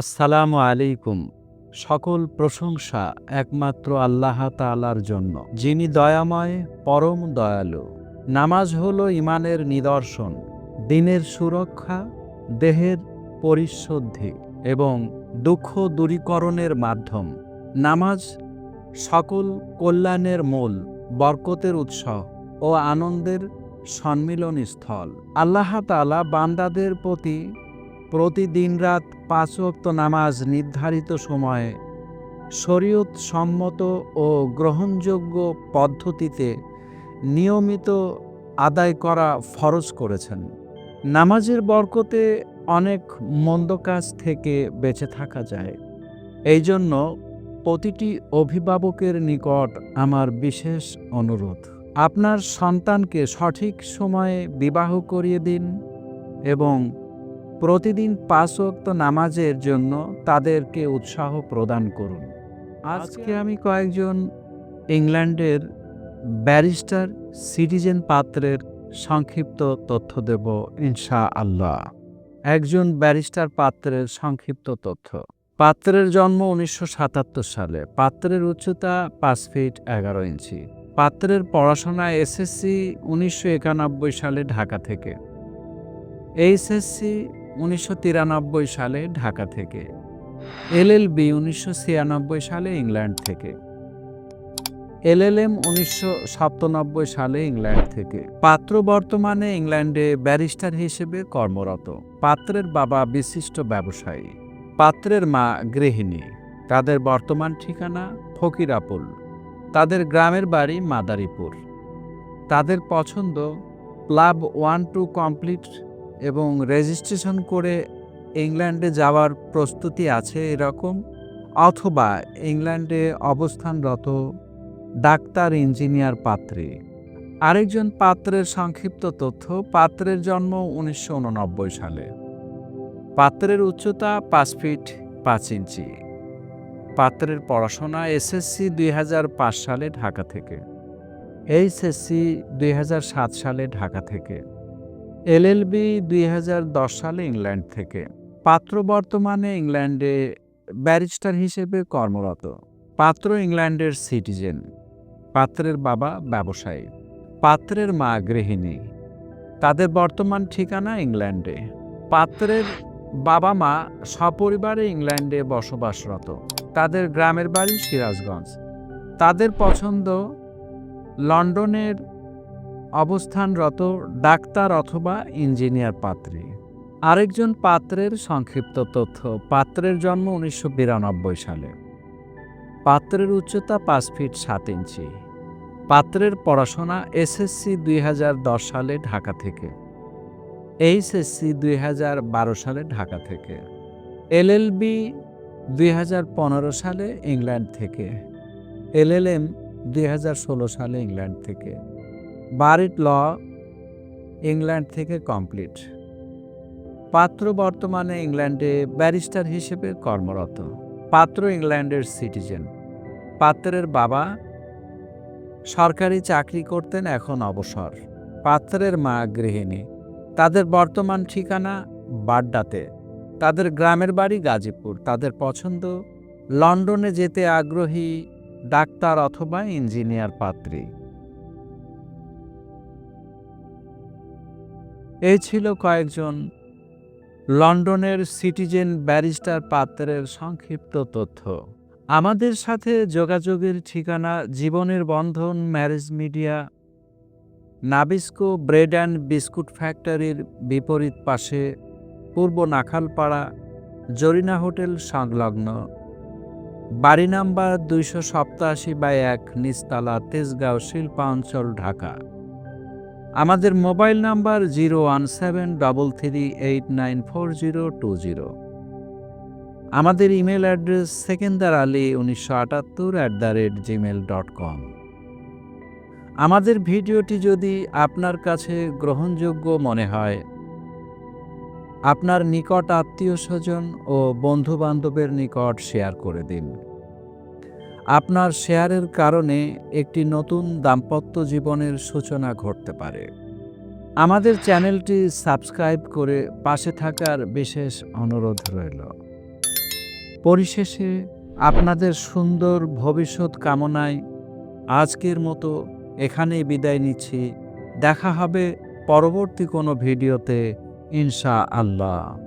আসসালামু আলাইকুম। সকল প্রশংসা একমাত্র আল্লাহ তাআলার জন্য। যিনি দয়াময়, পরম দয়ালু। নামাজ হল ইমানের নিদর্শন, দিনের সুরক্ষা, দেহের পরিশুদ্ধি এবং দুঃখ দূরীকরণের মাধ্যম। নামাজ সকল কল্যাণের মূল, বরকতের উৎস ও আনন্দের সম্মিলন স্থল আল্লাহ তাআলা বান্দাদের প্রতি প্রতিদিন রাত পাঁচ ওয়াক্ত নামাজ নির্ধারিত সময়ে শরীয়ত সম্মত ও গ্রহণযোগ্য পদ্ধতিতে নিয়মিত আদায় করা ফরজ করেছেন। নামাজের বরকতে অনেক মন্দ কাজ থেকে বেঁচে থাকা যায়। এই জন্য প্রতিটি অভিভাবকের নিকট আমার বিশেষ অনুরোধ। আপনার সন্তানকে সঠিক সময়ে বিবাহ করিয়ে দিন এবং প্রতিদিন পাঁচ ওয়াক্ত নামাজের জন্য তাদেরকে উৎসাহ প্রদান করুন। আজকে আমি কয়েকজন ইংল্যান্ডের ব্যারিস্টার সিটিজেন পাত্রের সংক্ষিপ্ত তথ্য দেব ইনশা আল্লাহ একজন ব্যারিস্টার পাত্রের সংক্ষিপ্ত তথ্য। পাত্রের জন্ম উনিশশো সাতাত্তর সালে। পাত্রের উচ্চতা পাঁচ ফিট এগারো ইঞ্চি। পাত্রের পড়াশোনা এসএসসি উনিশশো একানব্বই সালে ঢাকা থেকে। এইচএসসি উনিশশো তিরানব্বই সালে ঢাকা থেকে, এলএলবি উনিশশো ছিয়ানব্বই সালে ইংল্যান্ড থেকে, এলএলএম উনিশশো সাতানব্বই সালে ইংল্যান্ড থেকে। পাত্র বর্তমানে ইংল্যান্ডে ব্যারিস্টার হিসেবে কর্মরত। পাত্রের বাবা বিশিষ্ট ব্যবসায়ী। পাত্রের মা গৃহিণী। তাদের বর্তমান ঠিকানা ফকিরাপুল। তাদের গ্রামের বাড়ি মাদারীপুর। তাদের পছন্দ ক্লাব ওয়ান টু কমপ্লিট এবং রেজিস্ট্রেশন করে ইংল্যান্ডে যাওয়ার প্রস্তুতি আছে এরকম, অথবা ইংল্যান্ডে অবস্থানরত ডাক্তার ইঞ্জিনিয়ার পাত্রী। আরেকজন পাত্রের সংক্ষিপ্ত তথ্য, পাত্রের জন্ম উনিশশো উননব্বই সালে। পাত্রের উচ্চতা পাঁচ ফিট পাঁচ ইঞ্চি। পাত্রের পড়াশোনা এসএসসি দুই হাজার পাঁচ সালে ঢাকা থেকে। এইচএসসি দুই হাজার সাত সালে ঢাকা থেকে। এলএলবি দুই হাজার দশ সালে ইংল্যান্ড থেকে। পাত্র বর্তমানে ইংল্যান্ডে ব্যারিস্টার হিসেবে কর্মরত। পাত্র ইংল্যান্ডের সিটিজেন। পাত্রের বাবা ব্যবসায়ী। পাত্রের মা গৃহিণী। তাদের বর্তমান ঠিকানা ইংল্যান্ডে। পাত্রের বাবা মা সপরিবারে ইংল্যান্ডে বসবাসরত। তাদের গ্রামের বাড়ি সিরাজগঞ্জ। তাদের পছন্দ লন্ডনের অবস্থানরত ডাক্তার অথবা ইঞ্জিনিয়ার পাত্রী। আরেকজন পাত্রের সংক্ষিপ্ত তথ্য, পাত্রের জন্ম উনিশশো বিরানব্বই সালে। পাত্রের উচ্চতা পাঁচ ফিট সাত ইঞ্চি। পাত্রের পড়াশোনা এসএসসি দুই হাজার দশ সালে ঢাকা থেকে। এইচএসসি দুই হাজার বারো সালে ঢাকা থেকে। এলএলবি দুই হাজার পনেরো সালে ইংল্যান্ড থেকে। এলএলএম দুই হাজার ষোলো সালে ইংল্যান্ড থেকে। বারিট ল, ইংল্যান্ড থেকে কমপ্লিট। পাত্র বর্তমানে ইংল্যান্ডে ব্যারিস্টার হিসেবে কর্মরত। পাত্র ইংল্যান্ডের সিটিজেন। পাত্রের বাবা সরকারি চাকরি করতেন এখন অবসর। পাত্রের মা গৃহিণী। তাদের বর্তমান ঠিকানা বাড্ডাতে। তাদের গ্রামের বাড়ি গাজীপুর। তাদের পছন্দ লন্ডনে যেতে আগ্রহী ডাক্তার অথবা ইঞ্জিনিয়ার পাত্রী। এই ছিল কয়েকজন লন্ডনের সিটিজেন ব্যারিস্টার পাত্রের সংক্ষিপ্ত তথ্য। আমাদের সাথে যোগাযোগের ঠিকানা জীবনের বন্ধন marriage media, Nabisco bread and biscuit ফ্যাক্টরির বিপরীত পাশে পূর্ব নাখালপাড়া জরিনা হোটেল সংলগ্ন। বাড়ি নাম্বার দুইশো সপ্তাশি বাই এক নিস্তালা তেজগাঁও শিল্পাঞ্চল, ঢাকা। আমাদের mobile number zero one seven double three eight nine four zero two zero. আমাদের ইমেল অ্যাড্রেস সেকেন্দার আলী উনিশশো আটাত্তর at the rate Gmail dot com আমাদের ভিডিওটি যদি আপনার কাছে গ্রহণযোগ্য মনে হয়, আপনার নিকট আত্মীয় স্বজন ও বন্ধু বান্ধবের নিকট শেয়ার করে দিন। আপনার শেয়ারের কারণে একটি নতুন দাম্পত্য জীবনের সূচনা ঘটতে পারে। আমাদের চ্যানেলটি সাবস্ক্রাইব করে পাশে থাকার বিশেষ অনুরোধ রইল। পরিশেষে আপনাদের সুন্দর ভবিষ্যৎ কামনায় আজকের মতো এখানেই বিদায় নিচ্ছি। দেখা হবে পরবর্তী কোনো ভিডিওতে ইনশা আল্লাহ